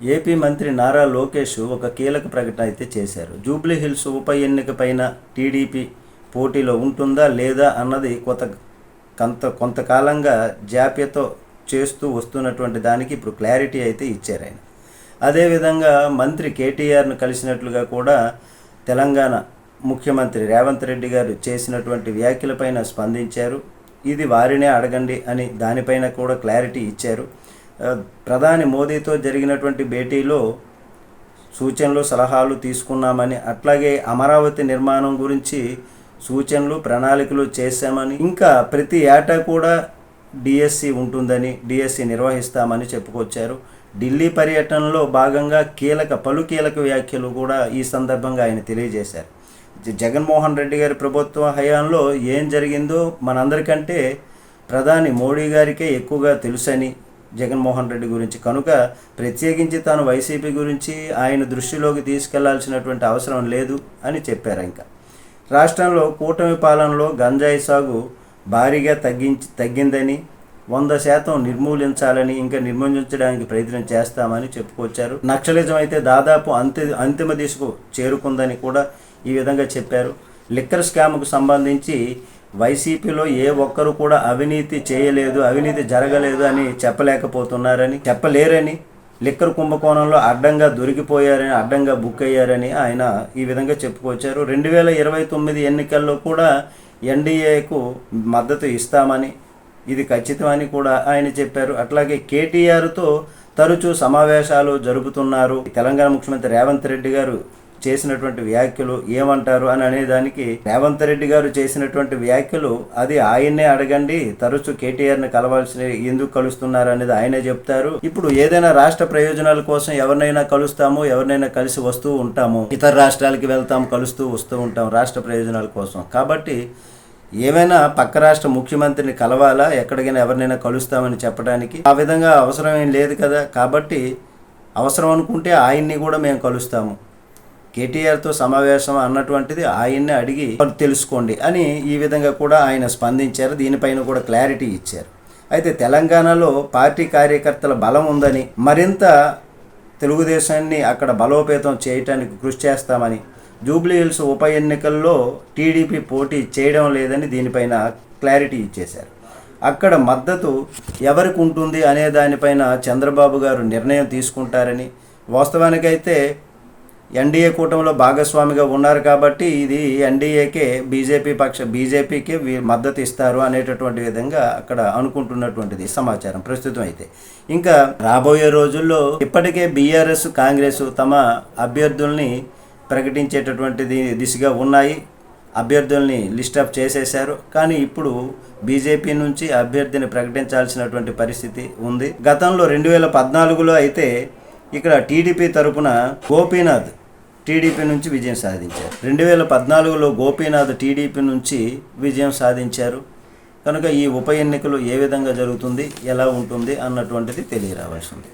AP మంత్రి నారా లోకేష్ ఒక కీలక ప్రకటన అయితే చేశారు. జూబ్లీ హిల్స్ ఉప ఎన్నిక పైన టీడీపీ పోటీలో ఉంటుందా లేదా అన్నది కొత్త కొంత కొంతకాలంగా జాప్యతో చేస్తూ వస్తున్నటువంటి దానికి ఇప్పుడు క్లారిటీ అయితే ఇచ్చారు ఆయన. అదేవిధంగా మంత్రి కేటీఆర్ను కలిసినట్లుగా కూడా తెలంగాణ ముఖ్యమంత్రి రేవంత్ రెడ్డి గారు చేసినటువంటి వ్యాఖ్యలపైన స్పందించారు. ఇది వారినే అడగండి అని దానిపైన కూడా క్లారిటీ ఇచ్చారు. ప్రధాని మోదీతో జరిగినటువంటి భేటీలో సూచనలు సలహాలు తీసుకున్నామని అట్లాగే అమరావతి నిర్మాణం గురించి సూచనలు ప్రణాళికలు చేశామని ఇంకా ప్రతి ఏటా కూడా డిఎస్సి ఉంటుందని డిఎస్సి నిర్వహిస్తామని చెప్పుకొచ్చారు. ఢిల్లీ పర్యటనలో భాగంగా కీలక పలు కీలక వ్యాఖ్యలు కూడా ఈ సందర్భంగా ఆయన తెలియజేశారు. జగన్మోహన్ రెడ్డి గారి ప్రభుత్వ హయాంలో ఏం జరిగిందో మనందరికంటే ప్రధాని మోడీ గారికే ఎక్కువగా తెలుసని జగన్మోహన్ రెడ్డి గురించి. కనుక ప్రత్యేకించి తాను వైసీపీ గురించి ఆయన దృష్టిలోకి తీసుకెళ్ళాల్సినటువంటి అవసరం లేదు అని చెప్పారు ఇంకా. రాష్ట్రంలో కూటమి పాలనలో గంజాయి సాగు భారీగా తగ్గించి తగ్గిందని వంద శాతం నిర్మూలించాలని ఇంకా నిర్మూలించడానికి ప్రయత్నం చేస్తామని చెప్పుకొచ్చారు. నక్సలిజం అయితే దాదాపు అంతి అంతిమ దిశకు చేరుకుందని కూడా ఈ విధంగా చెప్పారు. లిక్కర్ స్కామ్కు సంబంధించి వైసీపీలో ఏ ఒక్కరు కూడా అవినీతి చేయలేదు అవినీతి జరగలేదు అని చెప్పలేకపోతున్నారని చెప్పలేరని లిక్కర్ కుంభకోణంలో అడ్డంగా దొరికిపోయారని అడ్డంగా బుక్ అయ్యారని ఆయన ఈ విధంగా చెప్పుకొచ్చారు. రెండు వేల ఇరవై తొమ్మిది ఎన్నికల్లో కూడా ఎన్డీఏకు మద్దతు ఇస్తామని ఇది ఖచ్చితమని కూడా ఆయన చెప్పారు. అట్లాగే కేటీఆర్తో తరచూ సమావేశాలు జరుపుతున్నారు. తెలంగాణ ముఖ్యమంత్రి రేవంత్ రెడ్డి గారు చేసినటువంటి వ్యాఖ్యలు ఏమంటారు అని అనేదానికి రేవంత్ రెడ్డి గారు చేసినటువంటి వ్యాఖ్యలు అది ఆయన్నే అడగండి తరచూ కేటీఆర్ని కలవాల్సిన ఎందుకు కలుస్తున్నారు అనేది ఆయనే చెప్తారు. ఇప్పుడు ఏదైనా రాష్ట్ర ప్రయోజనాల కోసం ఎవరినైనా కలుస్తాము ఎవరినైనా కలిసి వస్తూ ఉంటాము ఇతర రాష్ట్రాలకి వెళ్తాం కలుస్తూ వస్తూ ఉంటాం రాష్ట్ర ప్రయోజనాల కోసం. కాబట్టి ఏమైనా పక్క రాష్ట్ర ముఖ్యమంత్రిని కలవాలా ఎక్కడికైనా ఎవరినైనా కలుస్తామని చెప్పడానికి? ఆ విధంగా అవసరం ఏం లేదు కదా. కాబట్టి అవసరం అనుకుంటే ఆయన్ని కూడా మేము కలుస్తాము. కేటీఆర్తో సమావేశం అన్నటువంటిది ఆయన్ని అడిగి తెలుసుకోండి అని ఈ విధంగా కూడా ఆయన స్పందించారు. దీనిపైన కూడా క్లారిటీ ఇచ్చారు. అయితే తెలంగాణలో పార్టీ కార్యకర్తల బలం ఉందని మరింత తెలుగుదేశాన్ని అక్కడ బలోపేతం చేయటానికి కృషి చేస్తామని జూబ్లీ హిల్స్ ఉప ఎన్నికల్లో టీడీపీ పోటీ చేయడం లేదని దీనిపైన క్లారిటీ ఇచ్చేశారు. అక్కడ మద్దతు ఎవరికి ఉంటుంది అనే దానిపైన చంద్రబాబు గారు నిర్ణయం తీసుకుంటారని వాస్తవానికైతే ఎన్డీఏ కూటమిలో భాగస్వామిగా ఉన్నారు కాబట్టి ఇది ఎన్డీఏకే బీజేపీ పక్ష బీజేపీకి వీ- మద్దతు ఇస్తారు అనేటటువంటి విధంగా అక్కడ అనుకుంటున్నటువంటిది సమాచారం ప్రస్తుతం అయితే. ఇంకా రాబోయే రోజుల్లో ఇప్పటికే బీఆర్ఎస్ కాంగ్రెస్ తమ అభ్యర్థుల్ని ప్రకటించేటటువంటిది దిశగా ఉన్నాయి. అభ్యర్థుల్ని లిస్ట్ అప్ చేసేశారు. కానీ ఇప్పుడు బీజేపీ నుంచి అభ్యర్థిని ప్రకటించాల్సినటువంటి పరిస్థితి ఉంది. గతంలో రెండు వేల పద్నాలుగులో అయితే ఇక్కడ టీడీపీ తరపున గోపీనాథ్ టీడీపీ నుంచి విజయం సాధించారు. రెండు వేల పద్నాలుగులో గోపీనాథ్ టీడీపీ నుంచి విజయం సాధించారు. కనుక ఈ ఉప ఎన్నికలు ఏ విధంగా జరుగుతుంది ఎలా ఉంటుంది అన్నటువంటిది తెలియరావాల్సింది